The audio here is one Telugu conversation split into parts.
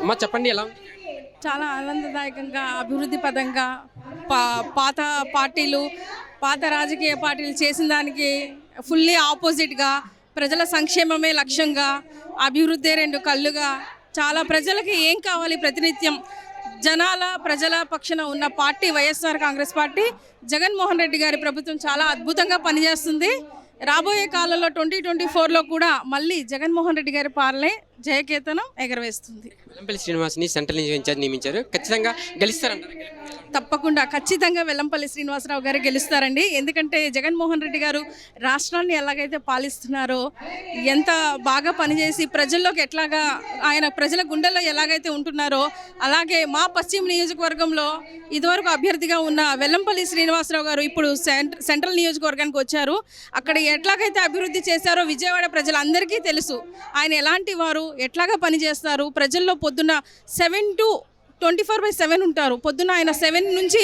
అమ్మ చెప్పండి ఎలా ఉంది? చాలా ఆనందదాయకంగా అభివృద్ధి పదంగా పా పాత పార్టీలు పాత రాజకీయ పార్టీలు చేసిన దానికి ఫుల్లీ ఆపోజిట్గా ప్రజల సంక్షేమమే లక్ష్యంగా అభివృద్ధి రెండు కళ్ళుగా చాలా ప్రజలకి ఏం కావాలి ప్రతినిత్యం? జనాల ప్రజల పక్షన ఉన్న party YSR Congress party Jaganmohan Reddy garu ప్రభుత్వం చాలా అద్భుతంగా పనిచేస్తుంది. రాబోయే కాలంలో ట్వంటీ ట్వంటీ ఫోర్లో కూడా మళ్ళీ జగన్మోహన్ రెడ్డి గారి పాలనే జయకేతనం ఎగరవేస్తుంది. వెల్లంపల్లి శ్రీనివాస్ని సెంట్రల్ నుంచి నియమించారు. ఖచ్చితంగా గెలుస్తారంటారు? తప్పకుండా ఖచ్చితంగా వెల్లంపల్లి శ్రీనివాసరావు గారు గెలుస్తారండి. ఎందుకంటే జగన్మోహన్ రెడ్డి గారు రాష్ట్రాన్ని ఎలాగైతే పాలిస్తున్నారో ఎంత బాగా పనిచేసి ప్రజల్లోకి ఎట్లాగా ఆయన ప్రజల గుండెల్లో ఎలాగైతే ఉంటున్నారో అలాగే మా పశ్చిమ నియోజకవర్గంలో ఇదివరకు అభ్యర్థిగా ఉన్న వెల్లంపల్లి శ్రీనివాసరావు గారు ఇప్పుడు సెంట్రల్ నియోజకవర్గానికి వచ్చారు. అక్కడ ఎట్లాగైతే అభివృద్ధి చేశారో విజయవాడ ప్రజలందరికీ తెలుసు. ఆయన ఎలాంటి వారు ఎట్లాగా పనిచేస్తారు ప్రజల్లో పొద్దున్న seven two twenty four by seven ఉంటారు. పొద్దున్న ఆయన సెవెన్ నుంచి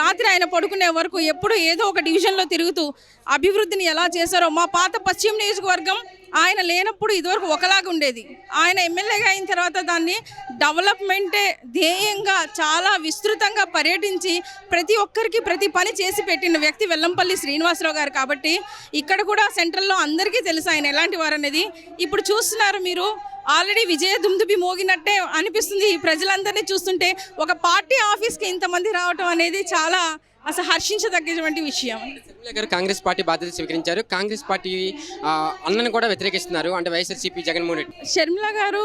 రాత్రి ఆయన పడుకునే వరకు ఎప్పుడు ఏదో ఒక డివిజన్లో తిరుగుతూ అభివృద్ధిని ఎలా చేశారో మా పాత పశ్చిమ నియోజకవర్గం ఆయన లేనప్పుడు ఇదివరకు ఒకలాగా ఉండేది. ఆయన ఎమ్మెల్యేగా అయిన తర్వాత దాన్ని డెవలప్మెంటే ధ్యేయంగా చాలా విస్తృతంగా పర్యటించి ప్రతి ఒక్కరికి ప్రతి పని చేసి పెట్టిన వ్యక్తి వెల్లంపల్లి శ్రీనివాసరావు గారు కాబట్టి ఇక్కడ కూడా సెంట్రల్లో అందరికీ తెలుసు ఆయన ఎలాంటి వారు అనేది ఇప్పుడు చూస్తున్నారు మీరు ఆల్రెడీ విజయ దుమ్దుబి మోగినట్టే అనిపిస్తుంది ఈ ప్రజలందరినీ చూస్తుంటే. ఒక పార్టీ ఆఫీస్కి ఇంతమంది రావటం అనేది చాలా అసలు హర్షించదగ్గటువంటి విషయం. శర్మిల గారు కాంగ్రెస్ పార్టీ బాధ్యత స్వీకరించారు. కాంగ్రెస్ పార్టీ అన్నను కూడా వ్యతిరేకిస్తున్నారు. అంటే వైఎస్ఆర్సీపీ జగన్మోహన్ రెడ్డి. షర్మిల గారు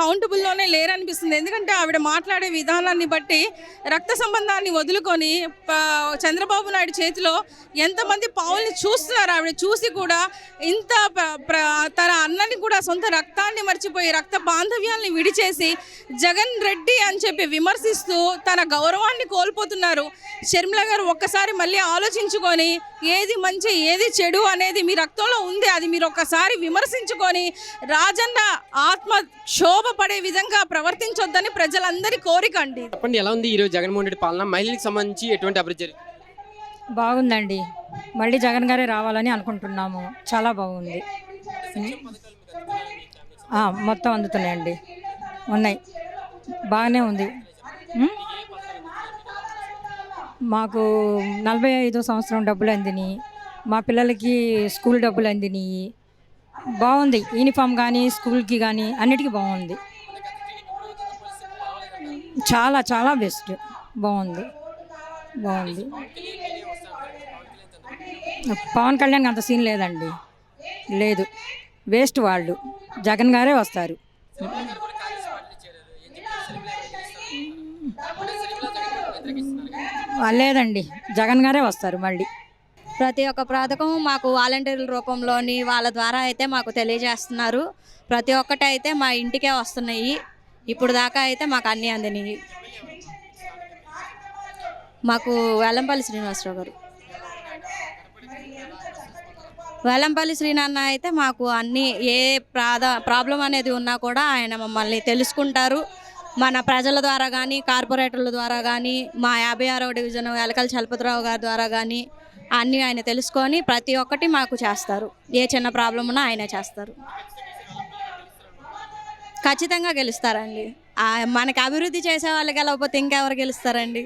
కౌంటబుల్లోనే లేరనిపిస్తుంది. ఎందుకంటే ఆవిడ మాట్లాడే విధానాన్ని బట్టి రక్త సంబంధాన్ని వదులుకొని చంద్రబాబు నాయుడు చేతిలో ఎంతమంది పావుల్ని చూస్తున్నారు ఆవిడ చూసి కూడా ఇంత తన అన్నని కూడా సొంత రక్తాన్ని మర్చిపోయి రక్త బాంధవ్యాల్ని విడిచేసి జగన్ రెడ్డి అని చెప్పి విమర్శిస్తూ తన గౌరవాన్ని కోల్పోతున్నారు. షర్మిల గారు ఒక్కసారి మళ్ళీ ఆలోచించుకొని ఏది మంచి ఏది చెడు అనేది మీ రక్తంలో ఉంది అది మీరు ఒక్కసారి విమర్శించుకొని రాజన్న ఆత్మ క్షోభ పడే విధంగా ప్రవర్తించొద్దని ప్రజలందరి కోరిక అండి. చెప్పండి ఎలా ఉంది ఈరోజు జగన్మోహన్ రెడ్డి పాలన? మహిళలకు సంబంధించి ఎటువంటి అభివృద్ధి జరిగింది? బాగుందండి. మళ్ళీ జగన్ గారే రావాలని అనుకుంటున్నాము. చాలా బాగుంది. ఆ, మొత్తం అందుతున్నాయండి. ఉన్నాయి. బాగానే ఉంది? మాకు నలభై ఐదో సంవత్సరం డబ్బులు అందినాయి. మా పిల్లలకి స్కూల్ డబ్బులు అందినాయి. బాగుంది. యూనిఫామ్ కానీ స్కూల్కి కానీ అన్నిటికీ బాగుంది. చాలా చాలా బెస్ట్. బాగుంది. బాగుంది. పవన్ కళ్యాణ్ అంత సీన్ లేదండి. లేదు. వేస్ట్ వాళ్ళు. జగన్ గారే వస్తారు. లేదండి జగన్ గారే వస్తారు మళ్ళీ. ప్రతి ఒక్క పథకం మాకు వాలంటీర్ల రూపంలోని వాళ్ళ ద్వారా అయితే మాకు తెలియజేస్తున్నారు. ప్రతి ఒక్కటి అయితే మా ఇంటికే వస్తున్నాయి. ఇప్పుడు దాకా అయితే మాకు అన్నీ అందినాయి. మాకు వెల్లంపల్లి శ్రీనివాసరావు గారు. వెల్లంపల్లి శ్రీనాన్న అయితే మాకు అన్ని ఏ ప్రాధ ప్రాబ్లం అనేది ఉన్నా కూడా ఆయన మమ్మల్ని తెలుసుకుంటారు. మన ప్రజల ద్వారా కానీ కార్పొరేటర్ల ద్వారా కానీ మా యాభై ఆరవ డివిజన్ ఎలకల చలపతిరావు గారి ద్వారా కానీ అన్నీ ఆయన తెలుసుకొని ప్రతి ఒక్కటి మాకు చేస్తారు. ఏ చిన్న ప్రాబ్లం ఉన్నా ఆయనే చేస్తారు. ఖచ్చితంగా గెలుస్తారండి. మనకి అభివృద్ధి చేసే వాళ్ళు గెలవకపోతే ఇంకెవరు గెలుస్తారండి?